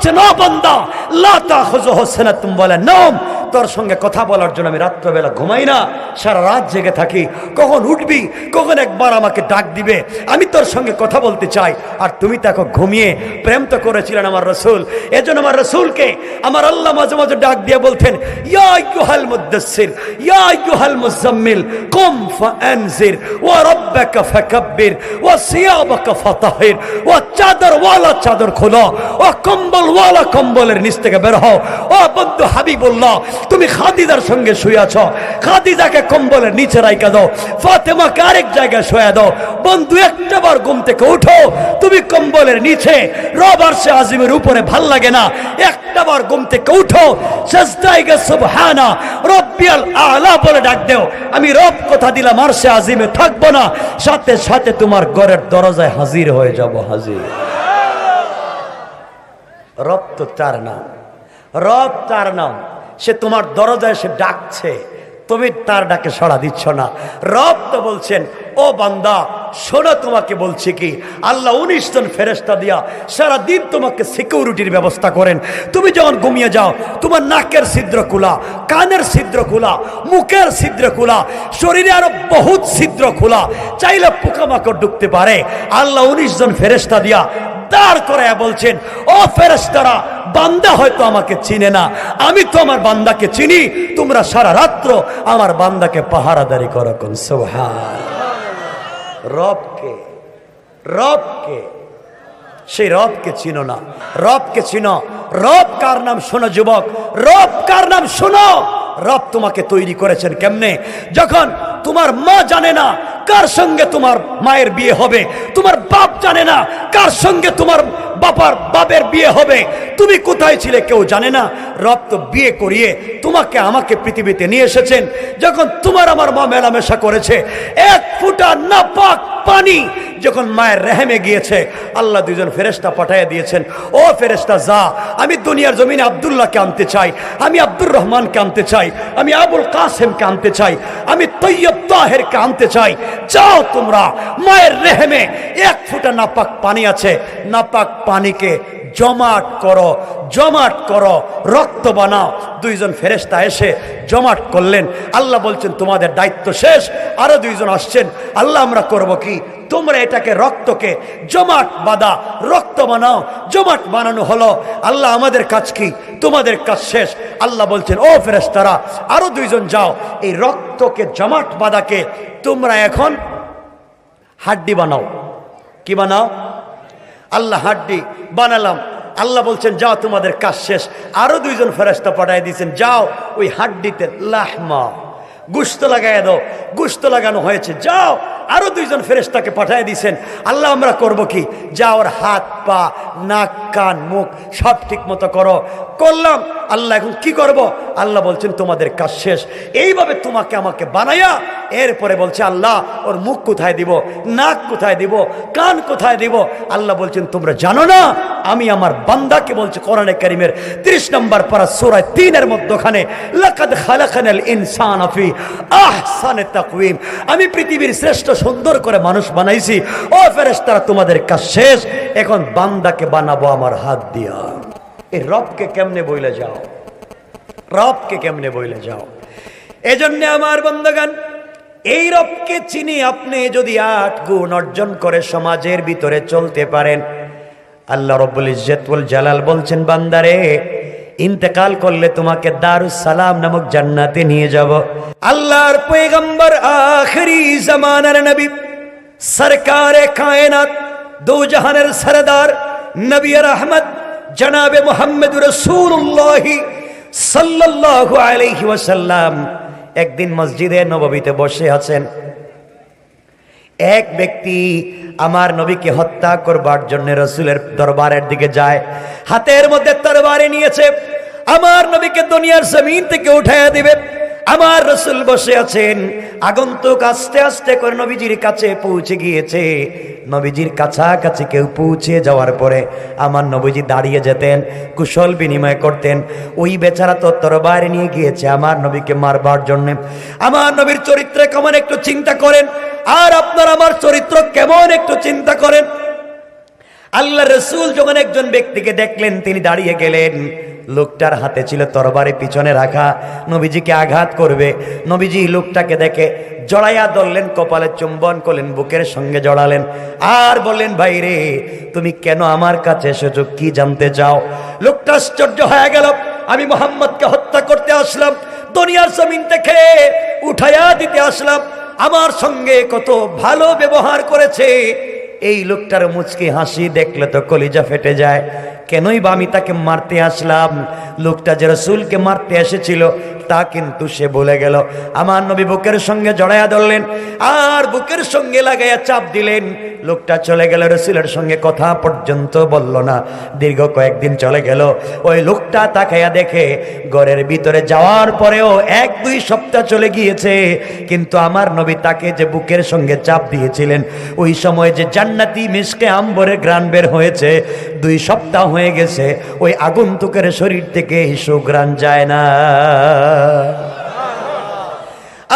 বলছে ন বন্দা লাতা খুজু হোসেনা তুমি বলে নম তোর সঙ্গে কথা বলার জন্য আমি রাত্রবেলা ঘুমাই না, সারা রাত জেগে থাকি। কখন উঠবি, কখন একবার আমাকে ডাক দিবে, আমি তোর সঙ্গে কথা বলতে চাই। আর তুমি তাকে ঘুমিয়ে প্রেম তো করেছিলেন আমার রসুল। এজন্য আমার রসুলকে আমার আল্লাহ মাঝে মাঝে ডাক দিয়ে বলতেন, ইয়া ইয়ুহাল মুদ্দাসসির ইয়া মুজাম্মিল কুম ফানজির ওয়া রাব্বাকা ফাকাব্বির, ওয়া সিয়াবাকা ফাতাহির, ওয়া চাদর ওয়ালা চাদর খোলো ও কম্বল ওয়ালা কম্বলের নিচ থেকে বের হও। ও বন্ধু হাবিবুল্লাহ তুমি খাদিজার সঙ্গে শুয়ে আছো খাদিজাকে কম্বলের নিচে রাইকা দাও। ফাতেমাকে আরেক জায়গায় শুয়ে দাও। বন্ধু, একটা বার ঘুম থেকে উঠো। তুমি কম্বলের নিচে, রব সে আজিমের উপরে ভালো লাগে না। একটা বার ঘুম থেকে উঠো। সেজদায় গে সুবহানা। রব্বিয়াল আলা বলে ডাক দেও। আমি রব কথা দিলাম, আর সে আজিমে থাকব না। সাথে সাথে তোমার ঘরের দরজায় হাজির হয়ে যাব, হাজির। রব তো তার নাম। রব তার নাম। সে তোমার দরজায় সে ডাকছে। তুমি তার ডাকে সড়া দিচ্ছ না। রব তো বলছেন, ও বান্দা, শোনো তোমাকে বলছি কি, আল্লাহ উনিশ জন ফেরেস্তা দিয়া সারা দিন তোমাকে সিকিউরিটির ব্যবস্থা করেন। তুমি যখন ঘুমিয়ে যাও, তোমার নাকের ছিদ্র খোলা, কানের ছিদ্র খোলা, মুখের ছিদ্র খোলা, শরীরে আরও বহুত ছিদ্র খোলা, চাইলে পোকামাকড় ঢুকতে পারে। আল্লাহ উনিশ জন ফেরেস্তা দিয়া দাঁড় করে বলছেন, ও ফেরেস্তারা বান্দা হয়তো আমাকে চিনে না। আমি তো আমার বান্দাকে চিনি। তোমরা সারা রাত্র আমার বান্দাকে পাহারাদারি করো কোন রবকে রবকে, সেই রবকে চিনো না। রবকে চিনো। রব কার নাম শোনো যুবক। রব কার নাম শোনো। রব তোমাকে তৈরি করেছেন কেমনে? যখন তোমার মা জানে না কার সঙ্গে তোমার মায়ের বিয়ে হবে, তোমার বাপ জানে না কার সঙ্গে তোমার বাবার বাপের বিয়ে হবে। তুমি কোথায় ছিলে কেউ জানে না। রব তো বিয়ে করিয়ে তোমাকে আমাকে পৃথিবীতে নিয়ে এসেছেন। যখন তোমার আমার মা মেলামেশা করেছে, এক ফুটা নাপাক পানি যখন মায়ের রেহেমে গিয়েছে, আল্লাহ দুজন ফেরেস্তা পাঠিয়ে দিয়েছেন, ও ফেরেস্তা যা, আমি দুনিয়ার জমিনে আবদুল্লাহকে আনতে চাই, আমি আব্দুর রহমানকে আনতে চাই, আমি আবুল কাসেমকে আনতে চাই, আমি তৈয়ব তাহেরকে আনতে চাই। যাও তোমরা, মায়ের রেহেমে এক ফুটা নাপাক পানি আছে, নাপাক পানিকে জমাট করো জমাট করো, রক্ত বানাও। দুইজন ফেরেস্তা এসে জমাট করলেন। আল্লাহ বলছেন, তোমাদের দায়িত্ব শেষ। আরও দুইজন আসছেন। আল্লাহ, আমরা করব কি? তোমরা এটাকে রক্তকে জমাট বাঁধা, রক্ত বানাও। জমাট বানানো হলো। আল্লাহ, আমাদের কাজ কি? তোমাদের কাজ শেষ। আল্লাহ বলছেন, ও ফেরেস্তারা আরও দুইজন যাও। এই রক্তকে জমাট বাঁধাকে তোমরা এখন হাড্ডি বানাও। কি বানাও? আল্লাহ হাড্ডি বানালাম। আল্লাহ বলছেন, যাও, তোমাদের কাজ শেষ। আরও দুইজন ফেরেস্তা পাঠাই দিয়েছেন, যাও, ওই হাড্ডিতে লাহমা, গুস্ত লাগাই দাও। গুস্ত লাগানো হয়েছে, যাও আরও দুইজন ফেরেস্তাকে পাঠিয়ে দিয়েছেন আল্লাহ, আমরা করব কি? যা ওর হাত, পা, নাক, কান, মুখ, সব ঠিক মতো করো। করলাম। আল্লাহ, এখন কি করব? আল্লাহ বলছেন, তোমাদের কাজ শেষ। এইভাবে তোমাকে আমাকে বানাইয়া এরপরে বলছে, আল্লাহ, ওর মুখ কোথায় দিব? নাক কোথায় দিব? কান কোথায় দিব? আল্লাহ বলছেন, তোমরা জানো না? আমি আমার বান্দাকে বলছি, কোরআনে কারিমের তিরিশ নম্বর পারা সোরায় তিনের মধ্যখানে, লাকাদ খালাকানাল ইনসান আফি আহসানে তাকওয়িম। আমি পৃথিবীর শ্রেষ্ঠ সুন্দর করে মানুষ বানাইছি। ও ফেরেশতারা, তোমাদের কাজ শেষ। এখন বান্দাকে বানাবো আমার হাত দিয়া। এই রবকে কেমনে বইলে যাও? রবকে কেমনে বইলে যাও? এজন্য আমার বন্ধগান এই রবকে চিনি আপনি যদি আট গুণ অর্জন করে সমাজের ভিতরে চলতে পারেন। আল্লাহ রব্বুল ইজ্জতুল জালাল বলছেন, বান্দারে ইন্তেকাল করলে তোমাকে দারুস সালাম নামক জান্নাতে নিয়ে যাব। আল্লাহর পয়গম্বর আখরি জামানার নবী, সরকারে কায়নাত দো জাহানের সরদার নবী রহমত জনাবে মোহাম্মদ রসুল্লাহ সাল্লাল্লাহু আলাইহি ওয়াসাল্লাম, একদিন মসজিদে নববীতে বসে আছেন। এক ব্যক্তি আমার নবীকে হত্যা করবার জন্য রসুলের দরবারের দিকে যায়, হাতের মধ্যে তরবারে নিয়েছে, আমার নবীকে দুনিয়ার জমিন থেকে উঠাইয়া দিবে। আমার রসুল বসে আছেন, আগন্তুক আস্তে আস্তে করে নবীজির কাছে পৌঁছে গিয়েছে। নবীজির কাছাকাছি কেউ পৌঁছে যাওয়ার পরে আমার নবীজি দাঁড়িয়ে যেতেন, কুশল বিনিময় করতেন। ওই বেচারা তো তরবারে নিয়ে গিয়েছে আমার নবীকে মারবার জন্য। আমার নবীর চরিত্রে কেমন একটু চিন্তা করেন, আর আপনার আমার চরিত্র কেমন একটু চিন্তা করেন। আল্লাহ রসুল যখন একজন ব্যক্তিকে দেখলেন, তিনি দাঁড়িয়ে গেলেন। লোকটার হাতে ছিল তরবারি, পিছনে রাখা। নবীজিকে আঘাত করবে। নবীজি লোকটাকে দেখে জড়াইয়া ধরলেন, কপালে চুম্বন করলেন, বুকের সঙ্গে জড়ালেন। আর বললেন, ভাই রে, তুমি কেন আমার কাছে এসেছ? কি জানতে চাও? লোকটা আশ্চর্য হয়ে গেল। আমি মোহাম্মদকে হত্যা করতে আসলাম, দুনিয়ার জমিন থেকে উঠাইয়া দিতে আসলাম। আমার সঙ্গে কত ভালো ব্যবহার করেছে। এই লোকটার মুচকি হাসি দেখলে তো কলিজা ফেটে যায়। কেনই বা আমি তাকে মারতে আসলাম? লোকটা যে রসুলকে মারতে এসেছিল, তা কিন্তু সে বলে গেল। আমার নবী বুকের সঙ্গে জড়াইয়া ধরলেন, আর বুকের সঙ্গে লাগাইয়া চাপ দিলেন। লোকটা চলে গেল, রসুলের সঙ্গে কথা পর্যন্ত বলল না। দীর্ঘ কয়েকদিন চলে গেল। ওই লোকটা তাকাইয়া দেখে, ঘরের ভিতরে যাওয়ার পরেও এক দুই সপ্তাহ চলে গিয়েছে। কিন্তু আমার নবী তাকে যে বুকের সঙ্গে চাপ দিয়েছিলেন, ওই সময় যে জান্নাতি মিসকে আম্বরে গ্রান বের হয়েছে। দুই সপ্তাহ হয়ে গেছে, ওই আগন্তুকের শরীর থেকে সুগ্রাণ যায় না।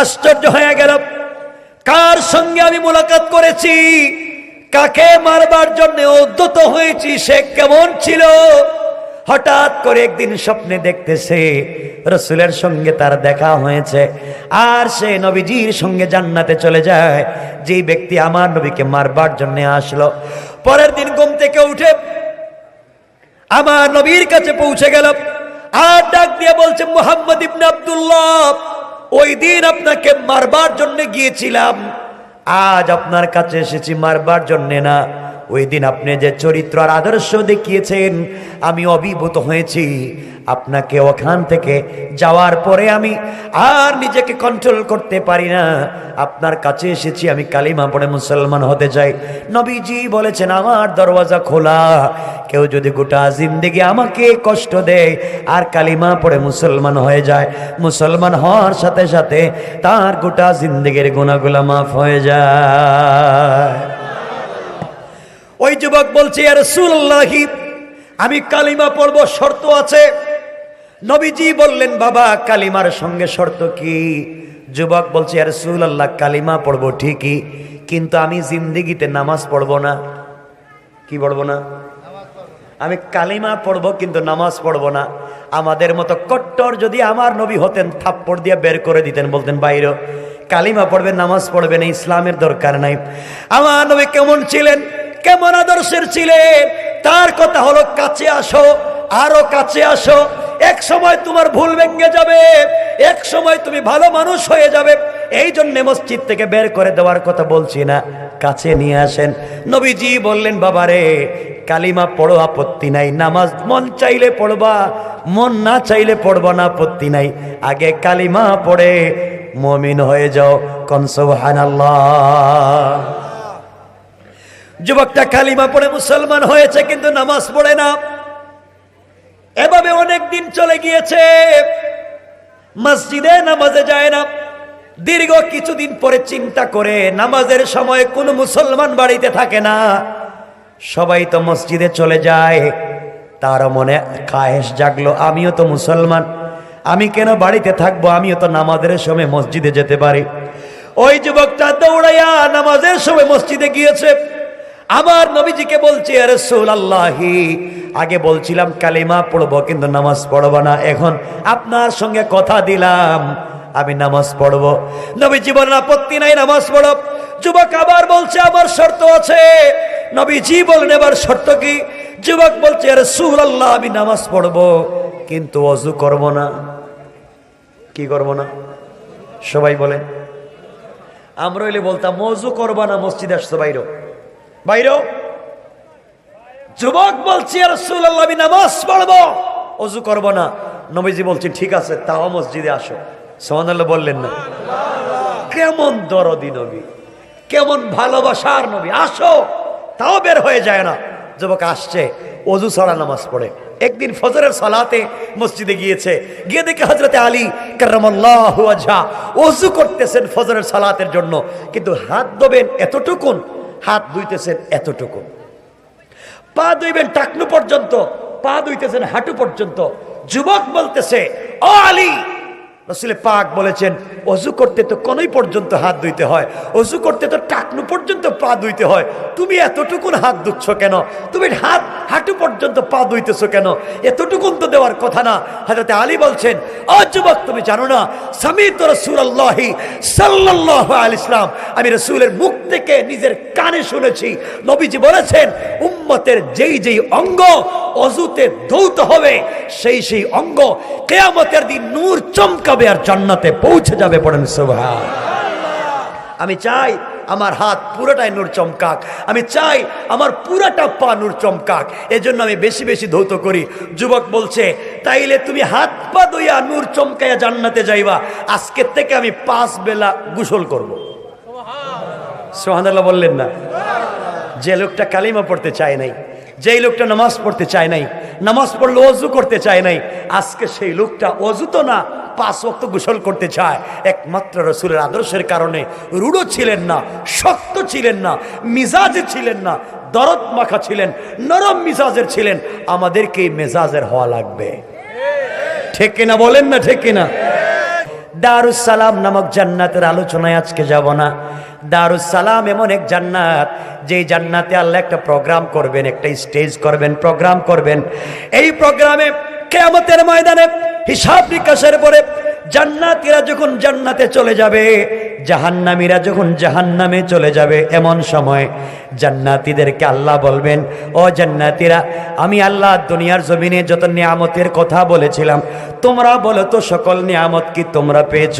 আশ্চর্য হয়ে গেল, কার সঙ্গে আমি মোলাকাত করেছি? কাকে মারবার জন্য উদ্যত হয়েছি? সে কেমন ছিল? হঠাৎ করে একদিন স্বপ্নে দেখতেছে রসুলের সঙ্গে তার দেখা হয়েছে। আর সে নবীজির সঙ্গে জান্নাতে চলে যায়। যেই ব্যক্তি আমার নবীকে মারবার জন্য আসলো। পরের দিন ঘুম থেকে উঠে আমার নবীর কাছে পৌঁছে গেল। আর ডাক দিয়ে বলছে, মোহাম্মদ ইবনে আব্দুল্লাহ, ওই দিন আপনাকে মারবার জন্য গিয়েছিলাম। আজ আপনার কাছে এসেছি মারবার জন্য না। ওই দিন আপনি যে চরিত্র আর আদর্শ দেখিয়েছেন, আমি অভিভূত হয়েছি। আপনাকে ওখান থেকে যাওয়ার পরে আমি আর নিজেকে কন্ট্রোল করতে পারি না। আপনার কাছে এসেছি, আমি কালিমা পড়ে মুসলমান হতে চাই। নবীজি বলেছেন, আমার দরওয়াজা খোলা। কেউ যদি গোটা জিন্দেগি আমাকে কষ্ট দেয় আর কালিমা পড়ে মুসলমান হয়ে যায়, মুসলমান হওয়ার সাথে সাথে তার গোটা জিন্দেগির গুণাগুলা মাফ হয়ে যায়। ওই যুবক বলছে আর সুল্লাহি আমি কালিমা পড়ব, শর্ত আছে। নবীজি বললেন, বাবা, কালিমার সঙ্গে শর্ত কি? যুবক বলছে আর আল্লাহ কালিমা পড়ব ঠিকই, কিন্তু আমি জিন্দিগিতে নামাজ পড়ব না। কি পড়ব না? আমি কালিমা পড়ব, কিন্তু নামাজ পড়ব না। আমাদের মতো কট্টর যদি আমার নবী হতেন, থাপ্পড় দিয়ে বের করে দিতেন, বলতেন, বাইরে, কালিমা পড়বেন, নামাজ পড়বেন, ইসলামের দরকার নাই। আমার নবী কেমন ছিলেন? কেমন আদর্শের ছিলেন তার কথা হলো, কাছে আসো, আরও কাছে আসো। এক সময় তোমার ভুল ভেঙে যাবে, এক সময় তুমি ভালো মানুষ হয়ে যাবে। এই জন্য মসজিদ থেকে বের করে দেওয়ার কথা বলছি না, কাছে নিয়ে আসেন। নবীজি বললেন, বাবারে, কালিমা পড়ো, আপত্তি নাই। নামাজ মন চাইলে পড়বা, মন না চাইলে পড়বা না, আপত্তি নাই। আগে কালিমা পড়ে, মমিন হয়ে যাও। কনসবহান যুবকটা কালিমা পড়ে মুসলমান হয়েছে, কিন্তু নামাজ পড়ে না। এভাবে অনেক দিন চলে গিয়েছে। মসজিদে নামাজে যায় না। দীর্ঘ কিছুদিন পরে চিন্তা করে, নামাজের সময় কোনো মুসলমান বাড়িতে থাকে না। সবাই তো মসজিদে চলে যায়। তার মনে খায়েশ জাগলো, আমিও তো মুসলমান। আমি কেন বাড়িতে থাকব? আমিও তো নামাজের সময় মসজিদে যেতে পারি। ওই যুবকটা দৌড়াইয়া নামাজের সময় মসজিদে গিয়েছে। আমার নবীজিকে বলছে রসুল আল্লাহি আগে বলছিলাম, কালিমা পড়ব, কিন্তু নামাজ পড়ব না। এখন আপনার সঙ্গে কথা দিলাম, আমি নামাজ পড়ব। নবীজি বলেন, আপত্তি নাই, নামাজ পড়ব যুবক আবার বলছে, আমার শর্ত আছে। নবীজি বলেন, এবার শর্ত কি? যুবক বলছে রসুল আল্লাহ আমি নামাজ পড়ব, কিন্তু অজু করব না। কি করব না? সবাই বলেন। আমরা হইলে বলতাম মজু করবা না, মসজিদে আসছো বাইর। বাইর যুবক বলছি রসুল্লাহ আমি নামাজ পড়ব। অজু করব না। নবীজি বলছি ঠিক আছে, তাও মসজিদে আসো। সোহানাল্লাহ বললেন না। কেমন দরদি নবী, কেমন ভালোবাসার নবী। আসো, তাও বের হয়ে যায় না। যুবক আসছে, অজু ছাড়া নামাজ পড়ে। একদিন ফজরের সালাতে মসজিদে গিয়েছে। গিয়ে দেখে হজরতে আলী কার্লাহ অজু করতেছেন ফজরের সালাতের জন্য। কিন্তু হাত দেবেন এতটুকুন হাত ধুইতেছেন এতটুকুন পা ধুইবেন টাকনু পর্যন্ত, পা ধুইতেছেন হাঁটু পর্যন্ত। যুবক বলতেছে, ও আলী! রসুলে পাক বলেছেন অজু করতে তো কোনই পর্যন্ত হাত ধুইতে হয় অজু করতে তো টাকনু পর্যন্ত পা ধুইতে হয়। তুমি এতটুকুন হাত ধুচ্ছ কেন? তুমি হাত, হাঁটু পর্যন্ত পা ধুইতেছো কেন? এতটুকুন তো দেওয়ার কথা না। হাজরতে আলী বলছেন, ও যুবক, তুমি জানো না, সামিত রসুল্লাহি সাল্লাহ আল ইসলাম আমি রসুলের মুখ থেকে নিজের কানে শুনেছি। নবীজি বলেছেন, উম্মতের যেই যেই অঙ্গ অজুতে ধৌত হবে, সেই সেই অঙ্গ কেয়ামতের দিন নূর চমকাবে আর জান্নাতে পৌঁছে যাবে পড়েন সুবহান। আমি চাই আমার হাত পুরোটাই নূর চমকাক। আমি চাই আমার পুরাটা পা নূর চমকাক। এজন্য আমি বেশি বেশি ধৌত করি। যুবক বলছে, তাইলে তুমি হাত পা দইয়া নূর চমকাইয়া জান্নাতে যাইবা। আজকের থেকে আমি পাঁচ বেলা গোসল করব। সোহানাল্লাহ বললেন না। যে লোকটা কালিমা পড়তে চায় নাই, যেই লোকটা নামাজ পড়তে চায় নাই, নামাজ পড়লে অজু করতে চায় নাই, আজকে সেই লোকটা অজু তো না, পাঁচ ওয়াক্ত গোসল করতে চায়। একমাত্র রসুলের আদর্শের কারণে রূঢ় ছিলেন না, শক্ত ছিলেন না, মিজাজে ছিলেন না, দরদ মাখা ছিলেন, নরম মিজাজের ছিলেন। আমাদেরকে মেজাজের হওয়া লাগবে। ঠিক কিনা বলেন না ঠিক কিনা? দারুসালাম নামক জান্নাতের আলোচনায় আজকে যাব না। দারুসালাম এমন এক জান্নাত যে জান্নাতে আল্লাহ একটা প্রোগ্রাম করবেন, একটা স্টেজ করবেন, প্রোগ্রাম করবেন। এই প্রোগ্রামে কেয়ামতের ময়দানে হিসাব নিকাশের পরে জান্নাতীরা যখন জান্নাতে চলে যাবে, জাহান্নামীরা যখন জাহান্নামে চলে যাবে এমন সময় জান্নাতীদেরকে আল্লাহ বলবেন, ও জান্নাতীরা, আমি আল্লাহ দুনিয়ার জমিনে যত নিয়ামতের কথা বলেছিলাম, তোমরা বলো তো সকল নিয়ামত কি তোমরা পেয়েছ?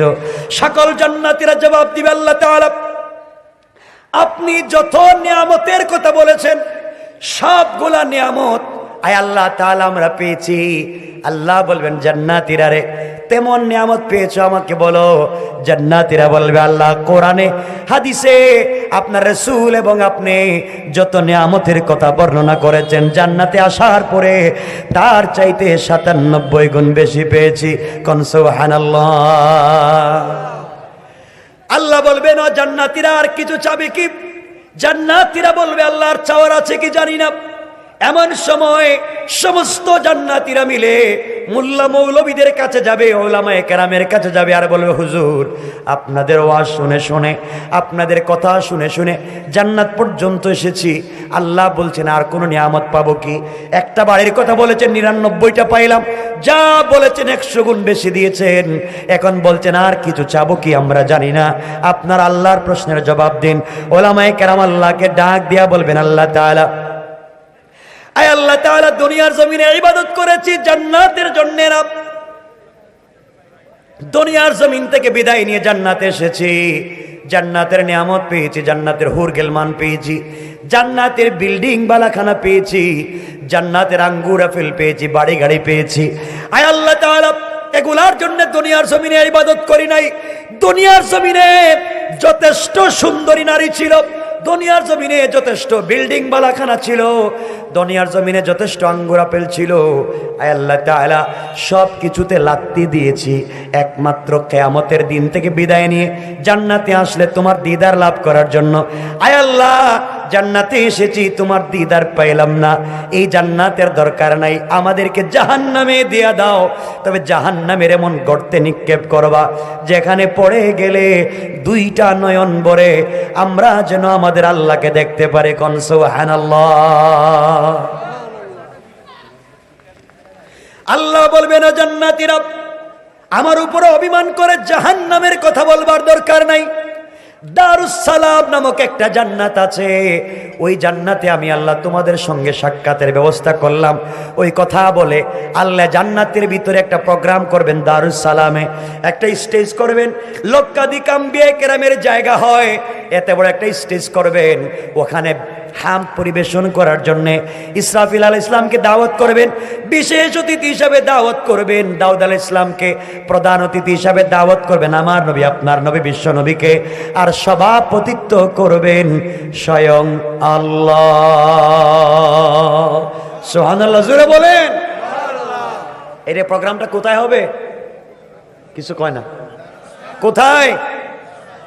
সকল জান্নাতীরা জবাব দিবে আল্লাহ আপনি যত নিয়ামতের কথা বলেছেন, সবগুলা নিয়ামত আয় আল্লাহ তাআলা, আমরা পেয়েছি। আল্লাহ বলবেন, জান্নাতীরা রে, তেমন নিয়ামত পেয়েছ আমাকে বলো। জান্নাতীরা বলবে, আল্লাহ কোরআনে, হাদিসে আপনার রসুল এবং আপনি যত নিয়ামতের কথা বর্ণনা করেছেন, জান্নাতে আসার পরে তার চাইতে সাতানব্বই গুণ বেশি পেয়েছি। কনসুবহানাল্লাহ আল্লাহ বলবেন, ও জান্নাতীরা, আর কিছু চাবে কি? জান্নাতীরা বলবে, আল্লাহর চাওয়ার আছে কি জানি না। এমন সময় সমস্ত জান্নাতীরা মিলে মোল্লা মৌলবীদের কাছে যাবে, ওলামায়ে কেরামের কাছে যাবে আর বলবে, হুজুর, আপনাদের ওয়াজ শুনে শুনে, আপনাদের কথা শুনে শুনে জান্নাত পর্যন্ত এসেছি। আল্লাহ বলছেন, আর কোনো নিয়ামত পাবো কি? একটা বাড়ির কথা বলেছেন, নিরানব্বইটা পাইলাম। যা বলেছেন একশো গুণ বেশি দিয়েছেন। এখন বলছেন, আর কিছু চাবো কি আমরা জানি না। আপনার আল্লাহর প্রশ্নের জবাব দিন। ওলামায়ে কেরাম আল্লাহকে ডাক দিয়া বলবেন, আল্লাহ তাআলা আয় আল্লাহ তাআলা দুনিয়ার জমিনে ইবাদত করেছি, জান্নাতের জন্য দুনিয়ার জমিন থেকে বিদায় নিয়ে জান্নাতে এসেছি। জান্নাতের নিয়ামত পেয়েছি, জান্নাতের হুর গেলমান পেয়েছি, জান্নাতের বিল্ডিং বালাখানা পেয়েছি, জান্নাতের আঙ্গুর, আপেল পেয়েছি বাড়ি গাড়ি পেয়েছি। আয় আল্লাহ তাআলা, এগুলার জন্য দুনিয়ার জমিনে ইবাদত করি নাই। দুনিয়ার জমিনে যথেষ্ট সুন্দরী নারী ছিল। দুনিয়ার জমিনে যথেষ্ট বিল্ডিং বালাখানা ছিল, দুনিয়ার জমিনে যথেষ্ট আঙ্গুর আপেল ছিল আল্লাহ তাআলা সব কিছুতে লাত্তি দিয়েছি। একমাত্র কেয়ামতের দিন থেকে বিদায় নিয়ে জান্নাতে আসলে তোমার দিদার লাভ করার জন্য। আয় আল্লাহ জান্নাতে এসেছি, তোমার দিদার পাইলাম না। এই জান্নাতের দরকার নাই, আমাদেরকে জাহান্নামে দিয়া দাও। তবে জাহান্নামের এমন গর্তে নিক্ষেপ করবা, যেখানে পড়ে গেলে দুইটা নয়ন বরে আমরা যেন আমাদের আল্লাহকে দেখতে পারে কনসুবহানাল্লাহ আল্লাহ বলবে না জান্নাতীরা আমার উপরে অভিমান করে জাহান্নামের কথা বলবার দরকার নাই। দারুসালাম নামক একটা জান্নাত আছে। ওই জান্নাতে আমি আল্লাহ তোমাদের সঙ্গে সাক্ষাতের ব্যবস্থা করলাম। ওই কথা বলে আল্লাহ জান্নাতের ভিতরে একটা প্রোগ্রাম করবেন দারুসালামে একটা স্টেজ করবেন। লক্ষাধিক আম্বিয়া কেরামের জায়গা হয়। এতে বড় একটা স্টেজ করবেন। ওখানে হাম পরিবেশন করার জন্য ইসরাফিল আল ইসলামকে দাওয়াত করবেন, বিশেষ অতিথি হিসাবে দাওয়াত করবেন। দাউদ আল ইসলামকে প্রধান অতিথি হিসাবে দাওয়াত করবেন আমার নবী, আপনার নবী, বিশ্ব নবীকে। আর সভাপতিত্ব করবেন স্বয়ং আল্লাহ। সোহান আল্লাহ জুড়ে বলেন। এর প্রোগ্রামটা কোথায় হবে? কিছু কয় না। কোথায়?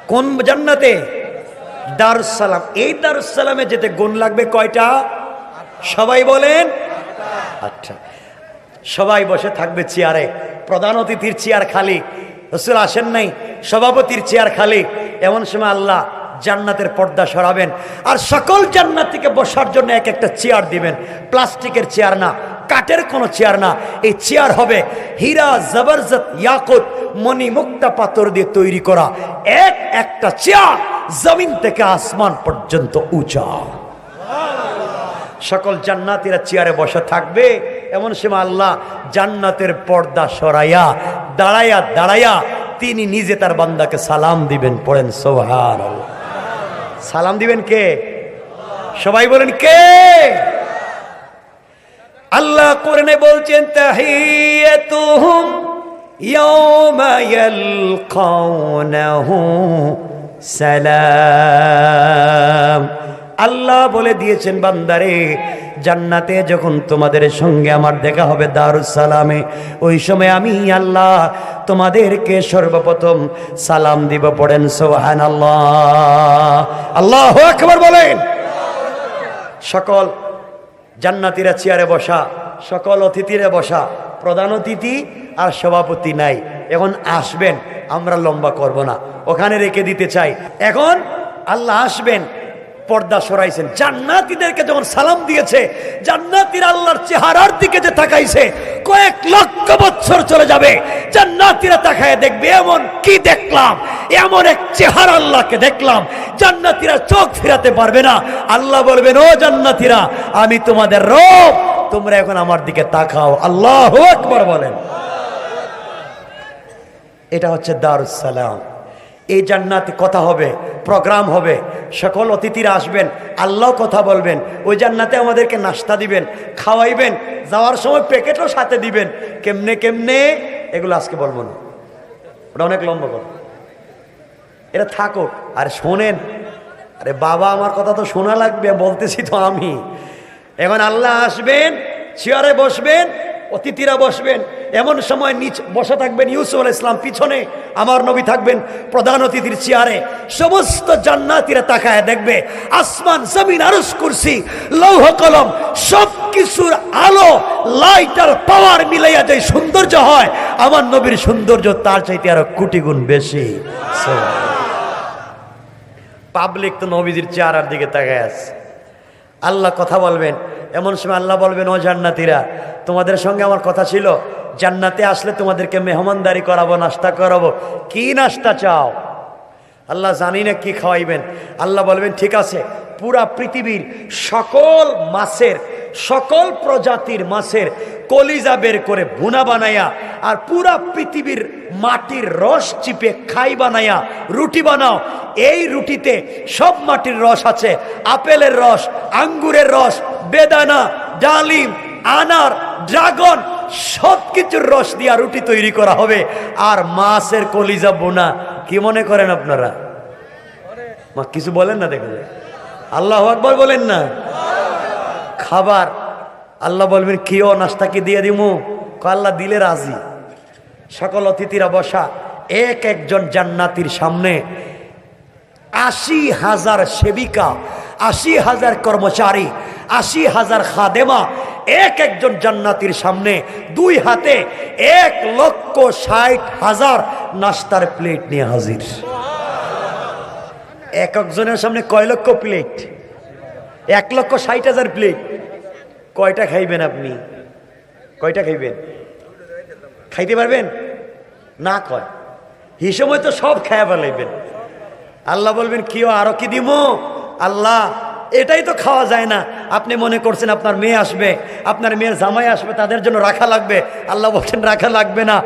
কোন জান্নাতে? দারুসালাম এই দারুসালামে যেতে গুণ লাগবে কয়টা? সবাই বলেন। আচ্ছা। সবাই বসে থাকবে চেয়ারে। প্রধান অতিথির চেয়ার খালি। রসুল আসেন নাই, সভাপতির চেয়ার খালি। এমন সময় আল্লাহ জান্নাতের পর্দা সরাবেন। আর সকল জান্নাতিকে বসার জন্য এক একটা চেয়ার দিবেন। প্লাস্টিকের চেয়ার না, কাঠের কোনো চেয়ার না। এই চেয়ার হবে হীরা জবরজত ইয়াকুত মণি মুক্তা পাথর দিয়ে তৈরি করা। এক একটা চেয়ার জমিন থেকে আসমান পর্যন্ত উঁচা। সকল জান্নাতিরা চেয়ারে বসে থাকবে। এমন সময় আল্লাহ জান্নাতের পর্দা সরাইয়া, দাঁড়াইয়া দাঁড়াইয়া তিনি নিজে তার বান্দাকে সালাম দিবেন, পড়েন সোহার সালাম দিবেন কে? সবাই বলেন কে? আল্লাহ কোরআনে বলছেন, তাহিয়াতুহুম সালাম। আল্লাহ বলে দিয়েছেন, বান্দারে, জান্নাতে যখন তোমাদের সঙ্গে আমার দেখা হবে দারুস সালামে, ওই সময় আমি আল্লাহ তোমাদেরকে সর্বপ্রথম সালাম দিব, পড়েন সোহান আল্লাহ আল্লাহ বলেন। সকল জান্নাতিরা চেয়ারে বসা, সকল অতিথিরা বসা প্রধান অতিথি আর সভাপতি নাই। এখন আসবেন, আমরা লম্বা করব না। ওখানে রেখে দিতে চাই। এখন আল্লাহ আসবেন, পর্দা সরাইছেন। জান্নাতীদেরকে যখন সালাম দিয়েছে, জান্নাতীর আল্লাহর চেহারার দিকে যে তাকাইছে, কয়েক লক্ষ বছর চলে যাবে। জান্নাতীরা তাকায় দেখবে, এমন কি দেখলাম? এমন এক চেহারা আল্লাহকে দেখলাম। জান্নাতীরা চোখ ফিরাতে পারবে না। আল্লাহ বলবেন, ও জান্নাতীরা, আমি তোমাদের রব তোমরা এখন আমার দিকে তাকাও। আল্লাহ আকবর বলেন। এটা হচ্ছে দারুস সালাম এই জান্নাতে কথা হবে, প্রোগ্রাম হবে, সকল অতিথিরা আসবেন, আল্লাহ কথা বলবেন, ওই জান্নাতে আমাদেরকে নাস্তা দিবেন, খাওয়াইবেন, যাওয়ার সময় প্যাকেটও সাথে দিবেন। কেমনে কেমনে? এগুলো আজকে বলব না। ওটা অনেক লম্বা কথা। এটা থাকুক। আর শোনেন। আরে বাবা, আমার কথা তো শোনা লাগবে, বলতেছি তো আমি। এখন আল্লাহ আসবেন, চেয়ারে বসবেন, অতিথিরা বসবেন, এমন সময় নিচ বসে থাকবেন ইউসুফ আল ইসলাম পিছনে আমার নবী থাকবেন প্রধান অতিথির চেয়ারে। সমস্ত জান্নাতিরা তাকায় দেখবে, আসমান, জমিন আরস করছি লৌহ, কলম সব কিছুর আলো লাইট আর পাওয়ার মিলাইয়া যে সৌন্দর্য হয়, আমার নবীর সৌন্দর্য তার চাইতে আরও কোটি গুণ বেশি। পাবলিক তো নবীজির চেহারার দিকে তাকায় আছে। আল্লাহ কথা বলবেন। এমন সময় আল্লাহ বলবেন, ও জান্নাতিরা, তোমাদের সঙ্গে আমার কথা ছিল। জান্নাতে আসলে তোমাদেরকে মেহমানদারি করাবো নাস্তা করাবো। কি নাস্তা চাও? আল্লাহ জানি না কি খাওয়াইবেন। আল্লাহ বলবেন, ঠিক আছে, পুরা পৃথিবীর সকল মাছের, সকল প্রজাতির মাছের কলিজা বের করে বুনা বানায়া আর পুরা পৃথিবীর মাটির রস চিপে খাই বানায়া, রুটি বানাও এই রুটিতে সব মাটির রস আছে। আপেলের রস, আঙ্গুরের রস, বেদানা, ডালিম, আনার, ড্রাগন সব কিছুর রস দিয়া রুটি তৈরি করা হবে। আর মাছের কলিজা বোনা, কি মনে করেন আপনারা? মা, কিছু বলেন না দেখলে আল্লাহ আকবর বলেন না? খাবার, আল্লাহ বলবেন কিও নাস্তা কি দিয়ে দিমু? আল্লাহ দিলে রাজি। সকল অতিথিরা বসা, এক একজন জান্নাতির সামনে আশি হাজার সেবিকা, আশি হাজার কর্মচারী, আশি হাজার খাদেমা, এক একজন জান্নাতির সামনে দুই হাতে এক লক্ষ ষাট হাজার নাস্তার প্লেট নিয়ে হাজির। এক একজনের সামনে কয় লক্ষ প্লেট? এক লক্ষ ষাট হাজার প্লেট। কয়টা খাইবেন আপনি? কয়টা খাইবেন? খাইতে পারবেন? না কয়। হিসেবে তো সব খায়া ফেলাইবেন। আল্লাহ বলবেন কিও আরও কি দিব আল্লাহ, এটাই তো খাওয়া যায় না। আপনি মনে করছেন আপনার মেয়ে আসবে, আপনার মেয়ের জামাই আসবে, তাদের জন্য রাখা লাগবে। আল্লাহ বলছেন, রাখা লাগবে না।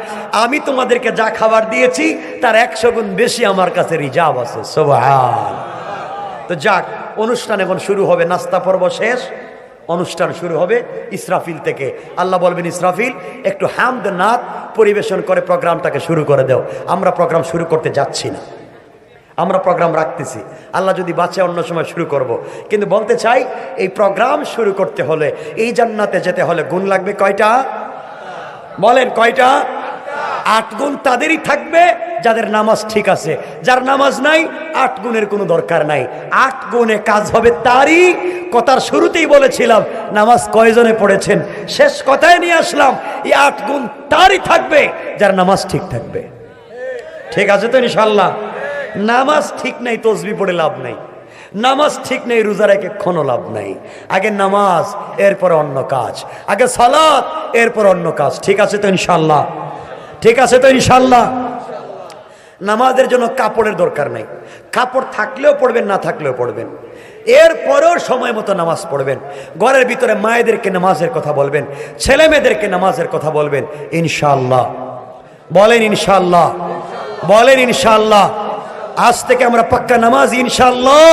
আমি তোমাদেরকে যা খাবার দিয়েছি, তার একশো গুণ বেশি আমার কাছে রিজার্ভ আছে। সোভান তো যাক, অনুষ্ঠান এখন শুরু হবে, নাস্তা পর্ব শেষ। অনুষ্ঠান শুরু হবে ইসরাফিল থেকে। আল্লাহ বলবেন, ইসরাফিল, একটু হামদ নাথ পরিবেশন করে প্রোগ্রামটাকে শুরু করে দাও। আমরা প্রোগ্রাম শুরু করতে যাচ্ছি না। আমরা প্রোগ্রাম রাখতেছি। আল্লাহ যদি বাঁচে অন্য সময় শুরু করব। কিন্তু বলতে চাই, এই প্রোগ্রাম শুরু করতে হলে, এই জান্নাতে যেতে হলে গুণ লাগবে কয়টা? বলেন কয়টা? আট গুণ তাদেরই থাকবে যাদের নামাজ ঠিক আছে। যার নামাজ নাই, আট গুণের কোনো দরকার নাই। আট গুণে কাজ হবে তারই। কথার শুরুতেই বলেছিলাম, নামাজ কয়জনে পড়েছেন? শেষ কথায় নিয়ে আসলাম, এই আট গুণ তারই থাকবে যার নামাজ ঠিক থাকবে। ঠিক আছে তো ইনশাল্লাহ নামাজ ঠিক নেই, তসবি পড়ে লাভ নেই। নামাজ ঠিক নেই, রোজা রেখে কোনো লাভ নেই। আগে নামাজ, এরপর অন্য কাজ। আগে সালাত, এরপর অন্য কাজ। ঠিক আছে তো ইনশাল্লাহ ঠিক আছে তো ইনশাল্লাহ নামাজের জন্য কাপড়ের দরকার নেই। কাপড় থাকলেও পড়বেন, না থাকলেও পড়বেন। এরপরেও সময় মতো নামাজ পড়বেন। ঘরের ভিতরে মায়েদেরকে নামাজের কথা বলবেন ছেলে মেয়েদেরকে নামাজের কথা বলবেন ইনশাল্লাহ বলেন ইনশাল্লাহ বলেন ইনশাল্লাহ আজ থেকে আমরা পাক্কা নামাজ ইনশাল্লাহ